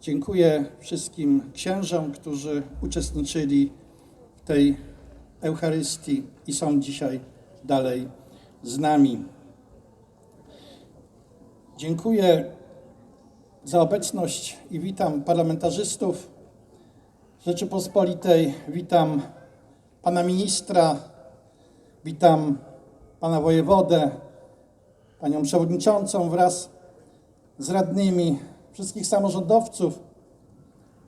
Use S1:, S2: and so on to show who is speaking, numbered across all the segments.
S1: Dziękuję wszystkim księżom, którzy uczestniczyli w tej Eucharystii i są dzisiaj dalej z nami. Dziękuję za obecność i witam parlamentarzystów Rzeczypospolitej, witam pana ministra, witam pana wojewodę, panią przewodniczącą wraz z radnymi, wszystkich samorządowców,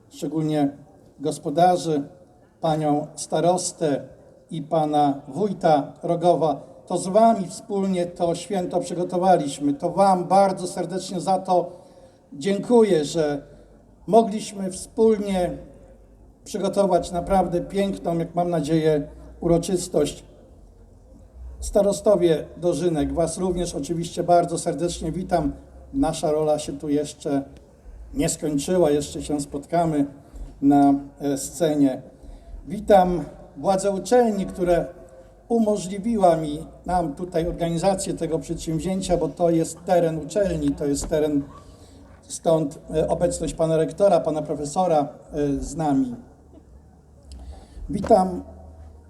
S1: szczególnie gospodarzy, panią starostę i pana wójta Rogowa. To z wami wspólnie to święto przygotowaliśmy. To wam bardzo serdecznie za to dziękuję, że mogliśmy wspólnie przygotować naprawdę piękną, jak mam nadzieję, uroczystość. Starostowie Dożynek, Was również oczywiście bardzo serdecznie witam. Nasza rola się tu jeszcze nie skończyła, jeszcze się spotkamy na e, scenie. Witam władze uczelni, które umożliwiła mi nam tutaj organizację tego przedsięwzięcia, bo to jest teren uczelni, to jest teren, stąd e, obecność pana rektora, pana profesora e, z nami. Witam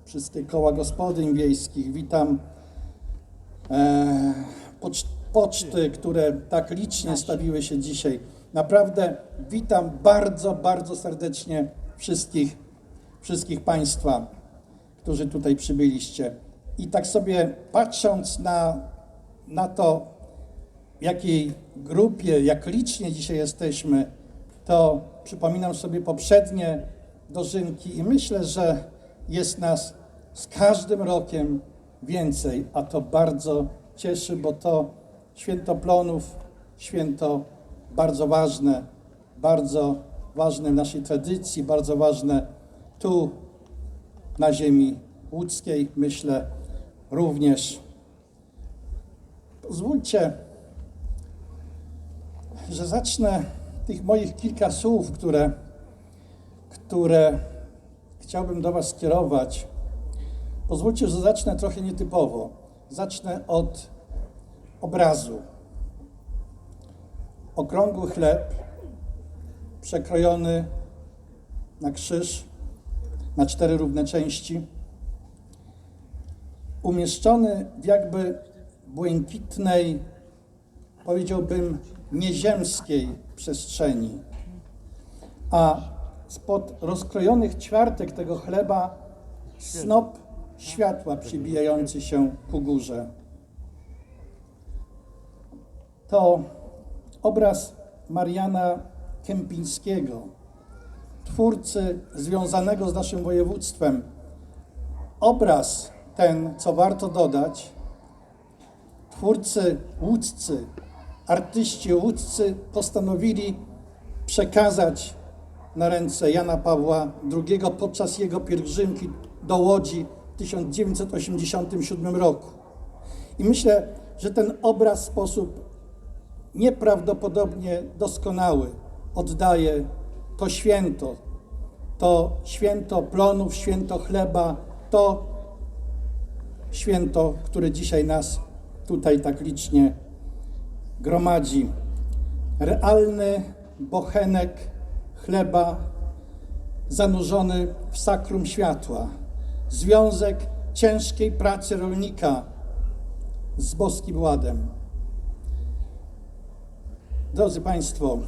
S1: wszystkie koła gospodyń wiejskich, witam pocz, poczty, które tak licznie stawiły się dzisiaj. Naprawdę witam bardzo, bardzo serdecznie wszystkich, wszystkich Państwa, którzy tutaj przybyliście. I tak sobie patrząc na, na to, w jakiej grupie, jak licznie dzisiaj jesteśmy, to przypominam sobie poprzednie dożynki i myślę, że jest nas z każdym rokiem więcej, a to bardzo cieszy, bo to święto plonów, święto bardzo ważne, bardzo ważne w naszej tradycji, bardzo ważne tu na ziemi łódzkiej, myślę również. Pozwólcie, że zacznę tych moich kilka słów, które, które chciałbym do Was skierować. Pozwólcie, że zacznę trochę nietypowo. Zacznę od obrazu. Okrągły chleb przekrojony na krzyż, na cztery równe części, umieszczony w jakby błękitnej, powiedziałbym, nieziemskiej przestrzeni, a spod rozkrojonych ćwiartek tego chleba snop światła przybijający się ku górze. To obraz Mariana Kępińskiego, twórcy związanego z naszym województwem. Obraz ten, co warto dodać, twórcy łódzcy, artyści łódzcy postanowili przekazać na ręce Jana Pawła II podczas jego pielgrzymki do Łodzi w 1987 roku. I myślę, że ten obraz w sposób nieprawdopodobnie doskonały oddaje to święto, to święto plonów, święto chleba, to święto, które dzisiaj nas tutaj tak licznie gromadzi. Realny bochenek chleba zanurzony w sakrum światła. Związek ciężkiej pracy rolnika z boskim ładem. Drodzy Państwo,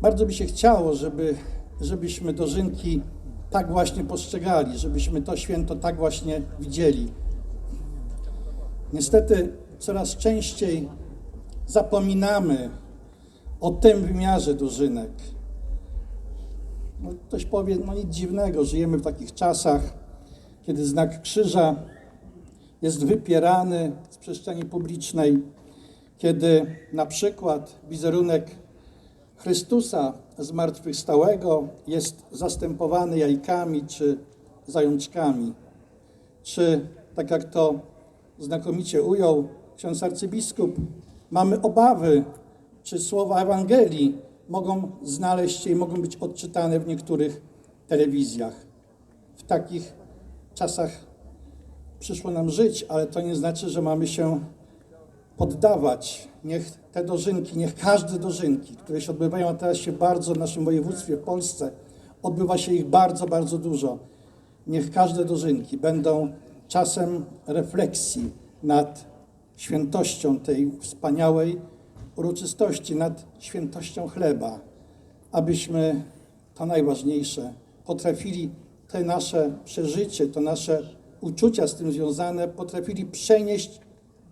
S1: bardzo by się chciało, żeby, żebyśmy dożynki tak właśnie postrzegali, żebyśmy to święto tak właśnie widzieli. Niestety coraz częściej zapominamy o tym wymiarze dożynek. No, ktoś powie, no nic dziwnego, żyjemy w takich czasach, kiedy znak krzyża jest wypierany przestrzeni publicznej, kiedy na przykład wizerunek Chrystusa zmartwychwstałego jest zastępowany jajkami czy zajączkami, czy tak jak to znakomicie ujął ksiądz arcybiskup, mamy obawy, czy słowa Ewangelii mogą znaleźć się i mogą być odczytane w niektórych telewizjach. W takich czasach przyszło nam żyć, ale to nie znaczy, że mamy się poddawać, niech te dożynki, niech każde dożynki, które się odbywają, a teraz się bardzo w naszym województwie, w Polsce, odbywa się ich bardzo, bardzo dużo. Niech każde dożynki będą czasem refleksji nad świętością tej wspaniałej uroczystości, nad świętością chleba, abyśmy to najważniejsze potrafili te nasze przeżycie, to nasze uczucia z tym związane, potrafili przenieść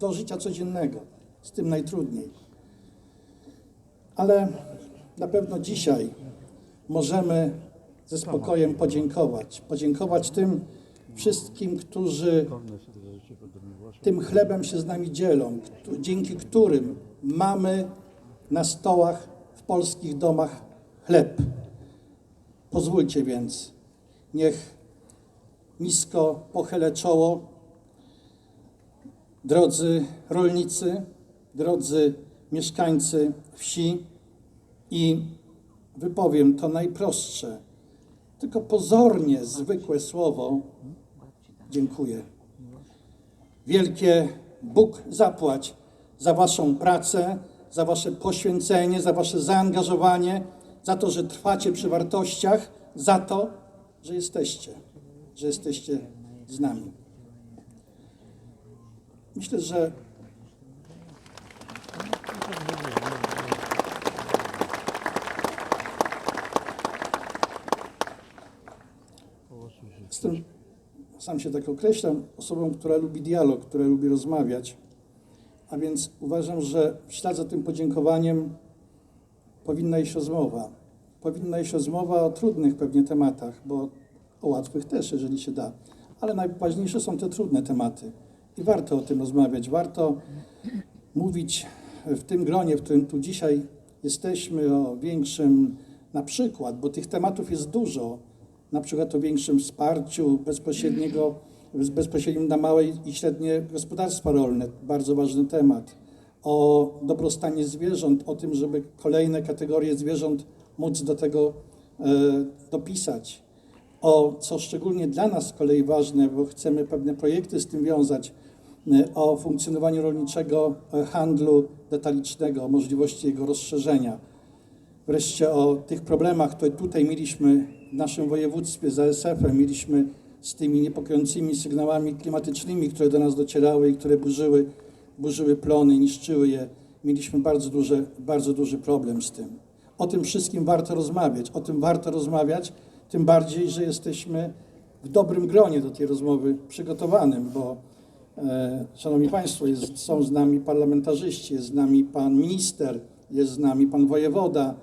S1: do życia codziennego, z tym najtrudniej. Ale na pewno dzisiaj możemy ze spokojem podziękować. Podziękować tym wszystkim, którzy tym chlebem się z nami dzielą, dzięki którym mamy na stołach w polskich domach chleb. Pozwólcie więc, niech nisko pochylę czoło, drodzy rolnicy, drodzy mieszkańcy wsi i wypowiem to najprostsze, tylko pozornie zwykłe słowo. Dziękuję. Wielkie Bóg zapłać za Waszą pracę, za Wasze poświęcenie, za Wasze zaangażowanie, za to, że trwacie przy wartościach, za to, że jesteście, że jesteście z nami. Myślę, że jestem, sam się tak określam, osobą, która lubi dialog, która lubi rozmawiać. A więc uważam, że w ślad za tym podziękowaniem powinna iść rozmowa. Powinna iść rozmowa o trudnych pewnie tematach, bo o łatwych też, jeżeli się da. Ale najważniejsze są te trudne tematy. I warto o tym rozmawiać. Warto mówić w tym gronie, w którym tu dzisiaj jesteśmy, o większym na przykład, bo tych tematów jest dużo, na przykład o większym wsparciu bezpośredniego, bezpośrednim na małe i średnie gospodarstwa rolne, bardzo ważny temat. O dobrostanie zwierząt, o tym, żeby kolejne kategorie zwierząt móc do tego e, dopisać. O, co szczególnie dla nas z kolei ważne, bo chcemy pewne projekty z tym wiązać, e, o funkcjonowaniu rolniczego e, handlu detalicznego, o możliwości jego rozszerzenia. Wreszcie o tych problemach, które tutaj mieliśmy w naszym województwie z ASF-em, mieliśmy z tymi niepokojącymi sygnałami klimatycznymi, które do nas docierały i które burzyły, burzyły plony, niszczyły je. Mieliśmy bardzo, duży, bardzo duży problem z tym. O tym wszystkim warto rozmawiać, o tym warto rozmawiać, tym bardziej, że jesteśmy w dobrym gronie do tej rozmowy przygotowanym, bo e, Szanowni Państwo, jest, są z nami parlamentarzyści, jest z nami pan minister, jest z nami pan wojewoda,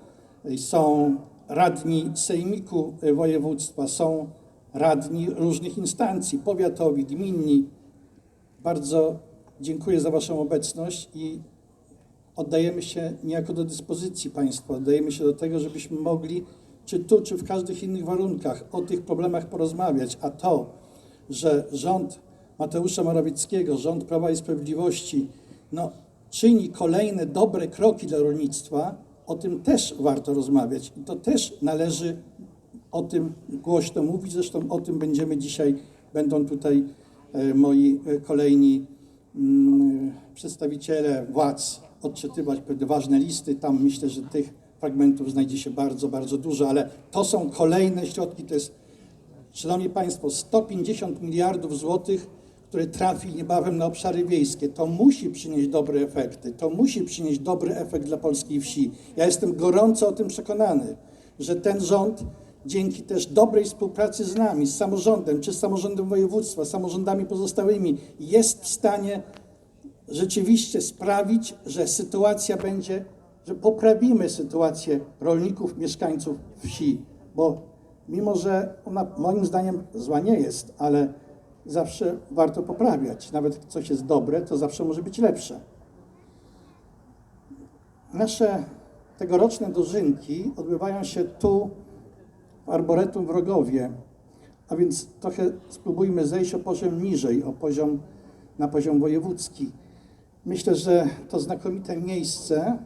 S1: są radni sejmiku województwa, są radni różnych instancji, powiatowi, gminni. Bardzo dziękuję za Waszą obecność i oddajemy się niejako do dyspozycji Państwa, oddajemy się do tego, żebyśmy mogli, czy tu, czy w każdych innych warunkach, o tych problemach porozmawiać. A to, że rząd Mateusza Morawieckiego, rząd Prawa i Sprawiedliwości, no, czyni kolejne dobre kroki dla rolnictwa, o tym też warto rozmawiać. I to też należy o tym głośno mówić. Zresztą o tym będziemy dzisiaj, będą tutaj e, moi e, kolejni mm, przedstawiciele władz odczytywać pewne ważne listy. Tam myślę, że tych fragmentów znajdzie się bardzo, bardzo dużo, ale to są kolejne środki, to jest, szanowni Państwo, 150 miliardów złotych, które trafi niebawem na obszary wiejskie. To musi przynieść dobre efekty, to musi przynieść dobry efekt dla polskiej wsi. Ja jestem gorąco o tym przekonany, że ten rząd dzięki też dobrej współpracy z nami, z samorządem, czy z samorządem województwa, samorządami pozostałymi, jest w stanie rzeczywiście sprawić, że sytuacja będzie, że poprawimy sytuację rolników, mieszkańców wsi, bo mimo, że ona moim zdaniem zła nie jest, ale zawsze warto poprawiać. Nawet coś jest dobre, to zawsze może być lepsze. Nasze tegoroczne dożynki odbywają się tu w Arboretum w Rogowie, a więc trochę spróbujmy zejść o poziom niżej, o poziom, na poziom wojewódzki. Myślę, że to znakomite miejsce,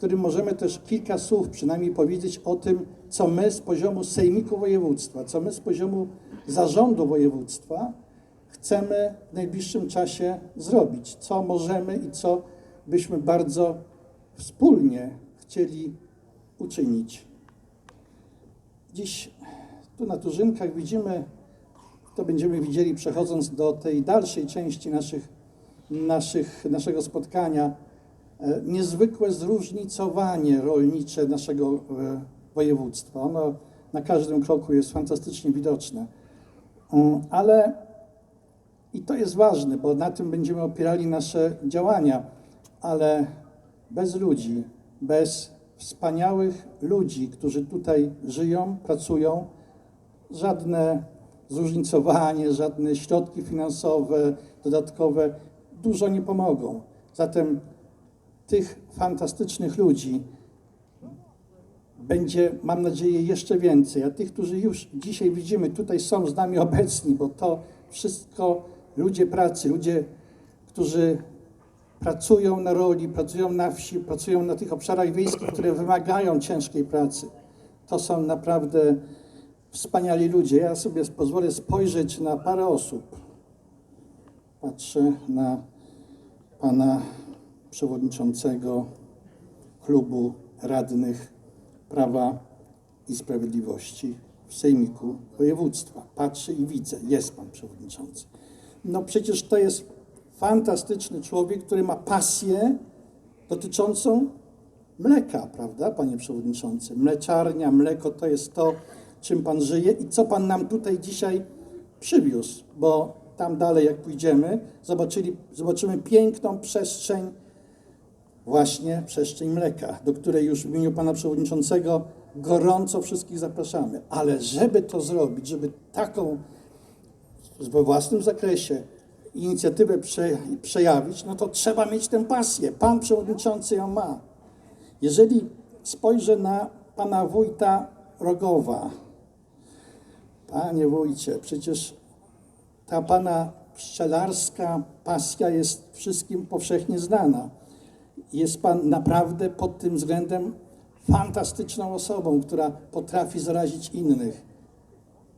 S1: którym możemy też kilka słów przynajmniej powiedzieć o tym, co my z poziomu Sejmiku Województwa, co my z poziomu zarządu województwa chcemy w najbliższym czasie zrobić, co możemy i co byśmy bardzo wspólnie chcieli uczynić. Dziś tu na Turzynkach widzimy, to będziemy widzieli przechodząc do tej dalszej części naszych, naszych, naszego spotkania, niezwykłe zróżnicowanie rolnicze naszego e, województwa. Ono na każdym kroku jest fantastycznie widoczne. Mm, Ale i to jest ważne, bo na tym będziemy opierali nasze działania, ale bez ludzi, bez wspaniałych ludzi, którzy tutaj żyją, pracują, żadne zróżnicowanie, żadne środki finansowe, dodatkowe dużo nie pomogą. Zatem tych fantastycznych ludzi będzie, mam nadzieję, jeszcze więcej. A tych, którzy już dzisiaj widzimy, tutaj są z nami obecni, bo to wszystko ludzie pracy, ludzie, którzy pracują na roli, pracują na wsi, pracują na tych obszarach wiejskich, które wymagają ciężkiej pracy. To są naprawdę wspaniali ludzie. Ja sobie pozwolę spojrzeć na parę osób. Patrzę na pana przewodniczącego klubu radnych Prawa i Sprawiedliwości w Sejmiku Województwa. Patrzę i widzę, jest pan przewodniczący. No przecież to jest fantastyczny człowiek, który ma pasję dotyczącą mleka, prawda, panie przewodniczący? Mleczarnia, mleko to jest to, czym pan żyje i co pan nam tutaj dzisiaj przywiózł, bo tam dalej jak pójdziemy, zobaczyli, zobaczymy piękną przestrzeń właśnie przestrzeń mleka, do której już w imieniu pana przewodniczącego gorąco wszystkich zapraszamy. Ale żeby to zrobić, żeby taką we własnym zakresie inicjatywę prze, przejawić, no to trzeba mieć tę pasję. Pan przewodniczący ją ma. Jeżeli spojrzę na pana wójta Rogowa, panie wójcie, przecież ta pana pszczelarska pasja jest wszystkim powszechnie znana. Jest pan naprawdę pod tym względem fantastyczną osobą, która potrafi zarazić innych.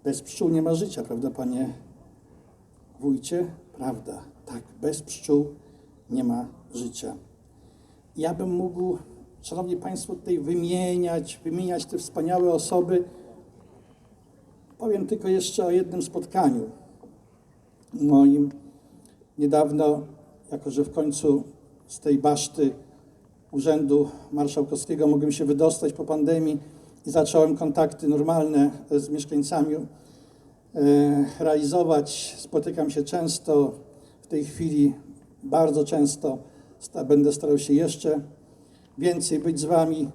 S1: Bez pszczół nie ma życia, prawda, panie wójcie? Prawda. Tak, bez pszczół nie ma życia. Ja bym mógł, szanowni państwo, tutaj wymieniać, wymieniać te wspaniałe osoby. Powiem tylko jeszcze o jednym spotkaniu moim. Niedawno, jako że w końcu z tej baszty Urzędu Marszałkowskiego mogłem się wydostać po pandemii i zacząłem kontakty normalne z mieszkańcami e, realizować. Spotykam się często, w tej chwili bardzo często. Będę starał się jeszcze więcej być z Wami.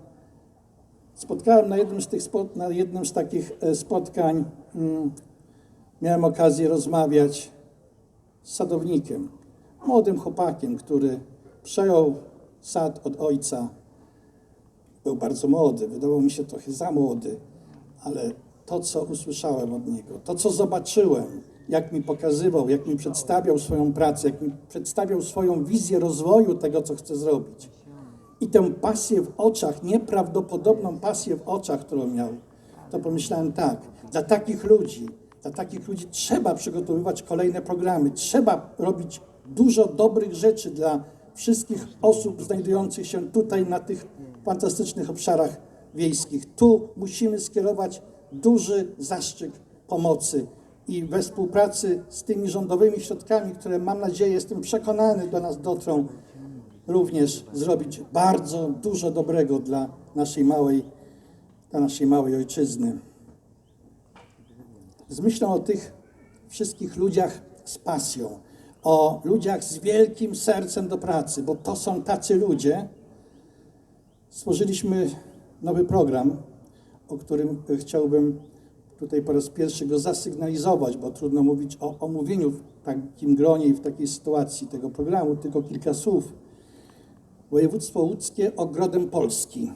S1: Spotkałem na jednym z, tych spot, na jednym z takich e, spotkań, mm, miałem okazję rozmawiać z sadownikiem, młodym chłopakiem, który przejął sad od ojca. Był bardzo młody, wydawał mi się trochę za młody, ale to, co usłyszałem od niego, to, co zobaczyłem, jak mi pokazywał, jak mi przedstawiał swoją pracę, jak mi przedstawiał swoją wizję rozwoju tego, co chce zrobić. I tę pasję w oczach, nieprawdopodobną pasję w oczach, którą miał, to pomyślałem tak, dla takich ludzi, dla takich ludzi trzeba przygotowywać kolejne programy, trzeba robić dużo dobrych rzeczy dla wszystkich osób znajdujących się tutaj na tych fantastycznych obszarach wiejskich. Tu musimy skierować duży zastrzyk pomocy i we współpracy z tymi rządowymi środkami, które mam nadzieję, jestem przekonany, do nas dotrą, również zrobić bardzo dużo dobrego dla naszej małej, dla naszej małej ojczyzny. Z myślą o tych wszystkich ludziach z pasją, o ludziach z wielkim sercem do pracy, bo to są tacy ludzie, stworzyliśmy nowy program, o którym chciałbym tutaj po raz pierwszy go zasygnalizować, bo trudno mówić o omówieniu w takim gronie i w takiej sytuacji tego programu, tylko kilka słów. Województwo łódzkie ogrodem Polski.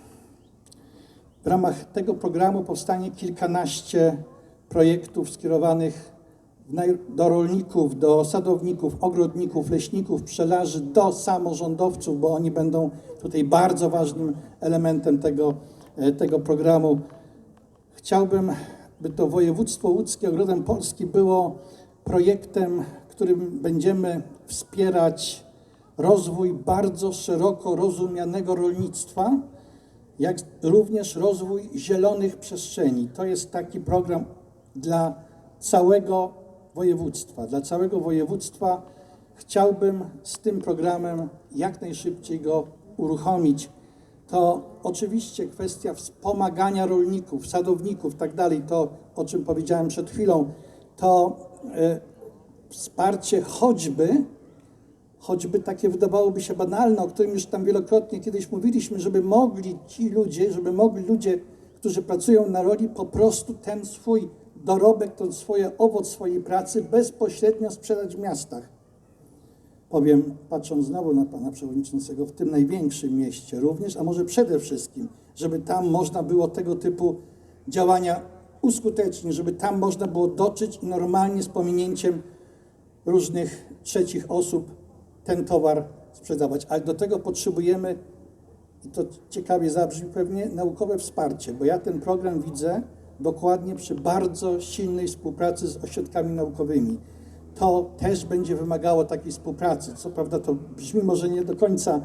S1: W ramach tego programu powstanie kilkanaście projektów skierowanych do rolników, do sadowników, ogrodników, leśników, pszczelarzy, do samorządowców, bo oni będą tutaj bardzo ważnym elementem tego, e, tego programu. Chciałbym, by to województwo łódzkie ogrodem Polski było projektem, który którym będziemy wspierać rozwój bardzo szeroko rozumianego rolnictwa, jak również rozwój zielonych przestrzeni. To jest taki program dla całego województwa. Dla całego województwa chciałbym z tym programem jak najszybciej go uruchomić. To oczywiście kwestia wspomagania rolników, sadowników, tak dalej, to o czym powiedziałem przed chwilą, to e, wsparcie choćby choćby takie wydawałoby się banalne, o którym już tam wielokrotnie kiedyś mówiliśmy, żeby mogli ci ludzie, żeby mogli ludzie, którzy pracują na roli, po prostu ten swój dorobek, ten swoje owoc swojej pracy bezpośrednio sprzedać w miastach. Powiem, patrząc znowu na pana przewodniczącego, w tym największym mieście również, a może przede wszystkim, żeby tam można było tego typu działania uskutecznić, żeby tam można było dotrzeć i normalnie z pominięciem różnych trzecich osób ten towar sprzedawać. Ale do tego potrzebujemy, i to ciekawie zabrzmi pewnie, naukowe wsparcie, bo ja ten program widzę dokładnie przy bardzo silnej współpracy z ośrodkami naukowymi. To też będzie wymagało takiej współpracy. Co prawda to brzmi może nie do końca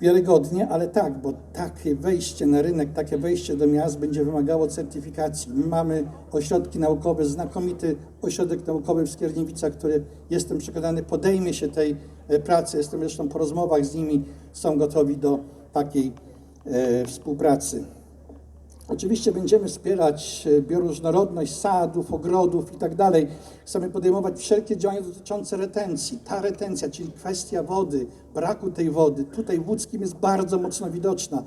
S1: wiarygodnie, ale tak, bo takie wejście na rynek, takie wejście do miast będzie wymagało certyfikacji. My mamy ośrodki naukowe, znakomity ośrodek naukowy w Skierniewicach, który jestem przekonany podejmie się tej e, pracy. Jestem zresztą po rozmowach z nimi, są gotowi do takiej e, współpracy. Oczywiście będziemy wspierać e, bioróżnorodność sadów, ogrodów i tak dalej. Chcemy podejmować wszelkie działania dotyczące retencji. Ta retencja, czyli kwestia wody, braku tej wody, tutaj w Łódzkim jest bardzo mocno widoczna.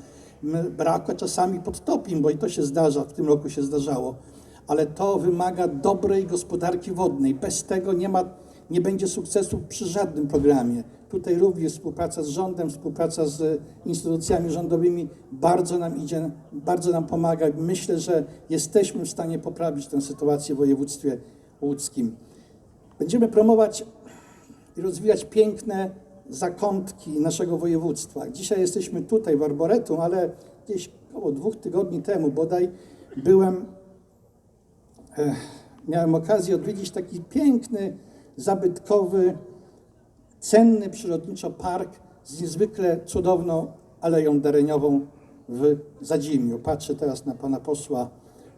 S1: Braku czasami podtopim, bo i to się zdarza, w tym roku się zdarzało. Ale to wymaga dobrej gospodarki wodnej. Bez tego nie ma nie będzie sukcesu przy żadnym programie. Tutaj również współpraca z rządem, współpraca z instytucjami rządowymi bardzo nam idzie, bardzo nam pomaga. Myślę, że jesteśmy w stanie poprawić tę sytuację w województwie łódzkim. Będziemy promować i rozwijać piękne zakątki naszego województwa. Dzisiaj jesteśmy tutaj w Arboretum, ale gdzieś około dwóch tygodni temu bodaj byłem, e, miałem okazję odwiedzić taki piękny zabytkowy, cenny przyrodniczo park z niezwykle cudowną aleją dereniową w Zadzimiu. Patrzę teraz na pana posła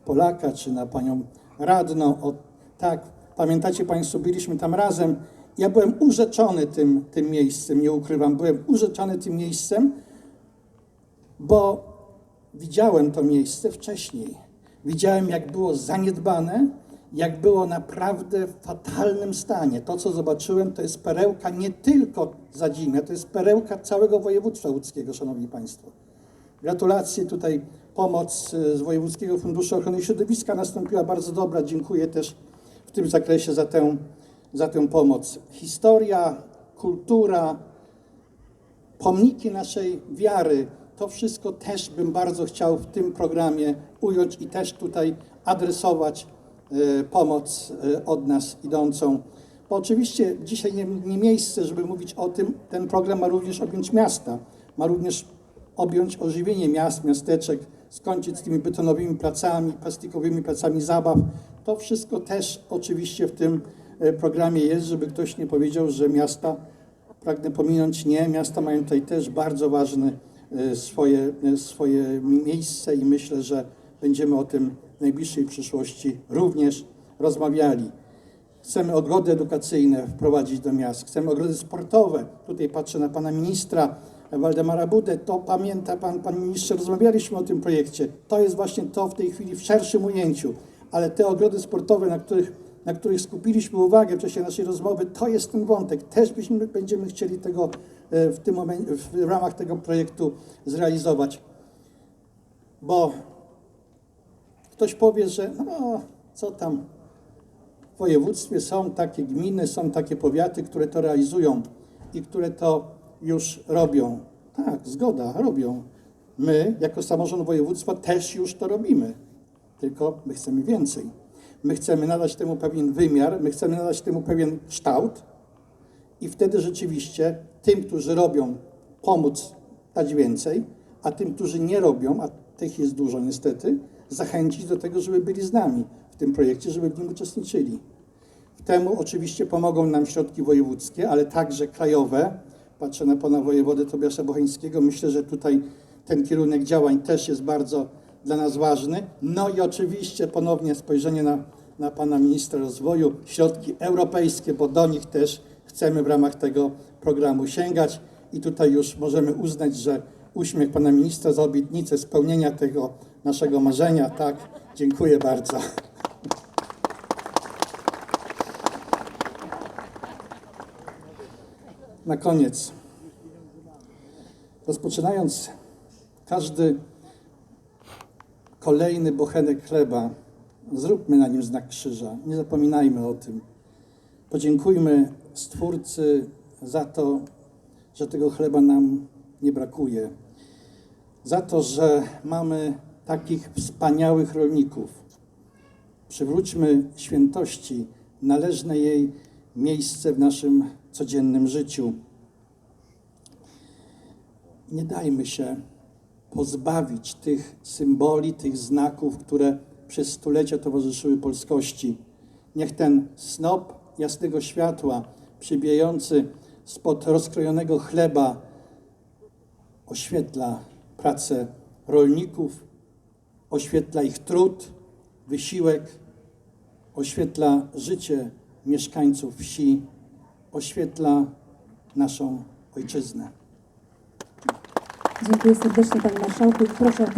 S1: Polaka, czy na panią radną. O, tak, pamiętacie państwo, byliśmy tam razem. Ja byłem urzeczony tym, tym miejscem, nie ukrywam, byłem urzeczony tym miejscem, bo widziałem to miejsce wcześniej. Widziałem, jak było zaniedbane, jak było naprawdę w fatalnym stanie. To, co zobaczyłem, to jest perełka nie tylko Zadzimia, to jest perełka całego województwa łódzkiego, Szanowni Państwo. Gratulacje, tutaj pomoc y, z Wojewódzkiego Funduszu Ochrony Środowiska nastąpiła bardzo dobra. Dziękuję też w tym zakresie za tę, za tę pomoc. Historia, kultura, pomniki naszej wiary, to wszystko też bym bardzo chciał w tym programie ująć i też tutaj adresować pomoc y, od nas idącą. Bo oczywiście dzisiaj nie, nie miejsce, żeby mówić o tym, ten program ma również objąć miasta, ma również objąć ożywienie miast, miasteczek, skończyć z tymi betonowymi placami, plastikowymi placami zabaw. To wszystko też oczywiście w tym y, programie jest, żeby ktoś nie powiedział, że miasta, pragnę pominąć, nie, miasta mają tutaj też bardzo ważne swoje, swoje miejsce i myślę, że będziemy o tym najbliższej przyszłości również rozmawiali. Chcemy ogrody edukacyjne wprowadzić do miast, chcemy ogrody sportowe. Tutaj patrzę na pana ministra Waldemara Budę. To pamięta pan, pan ministrze, rozmawialiśmy o tym projekcie. To jest właśnie to w tej chwili w szerszym ujęciu. Ale te ogrody sportowe, na których, na których skupiliśmy uwagę w czasie naszej rozmowy, to jest ten wątek. Też byśmy, będziemy chcieli tego e, w tym momencie, w ramach tego projektu zrealizować. Bo Ktoś powie, że no, co tam, w województwie są takie gminy, są takie powiaty, które to realizują i które to już robią. Tak, zgoda, robią. My, jako samorząd województwa, też już to robimy. Tylko my chcemy więcej. My chcemy nadać temu pewien wymiar, my chcemy nadać temu pewien kształt i wtedy rzeczywiście tym, którzy robią, pomóc dać więcej, a tym, którzy nie robią, a tych jest dużo niestety, zachęcić do tego, żeby byli z nami w tym projekcie, żeby w nim uczestniczyli. Temu oczywiście pomogą nam środki wojewódzkie, ale także krajowe. Patrzę na pana wojewodę Tobiasza Bocheńskiego. Myślę, że tutaj ten kierunek działań też jest bardzo dla nas ważny. No i oczywiście ponownie spojrzenie na, na pana ministra rozwoju, środki europejskie, bo do nich też chcemy w ramach tego programu sięgać. I tutaj już możemy uznać, że uśmiech pana ministra za obietnicę spełnienia tego naszego marzenia. Tak, dziękuję bardzo. Na koniec, rozpoczynając każdy kolejny bochenek chleba, zróbmy na nim znak krzyża. Nie zapominajmy o tym. Podziękujmy Stwórcy za to, że tego chleba nam nie brakuje. Za to, że mamy takich wspaniałych rolników. Przywróćmy świętości, należne jej miejsce w naszym codziennym życiu. Nie dajmy się pozbawić tych symboli, tych znaków, które przez stulecia towarzyszyły polskości. Niech ten snop jasnego światła przybijający spod rozkrojonego chleba oświetla pracę rolników, oświetla ich trud, wysiłek, oświetla życie mieszkańców wsi, oświetla naszą ojczyznę.
S2: Dziękuję serdecznie Panie Marszałku. Proszę o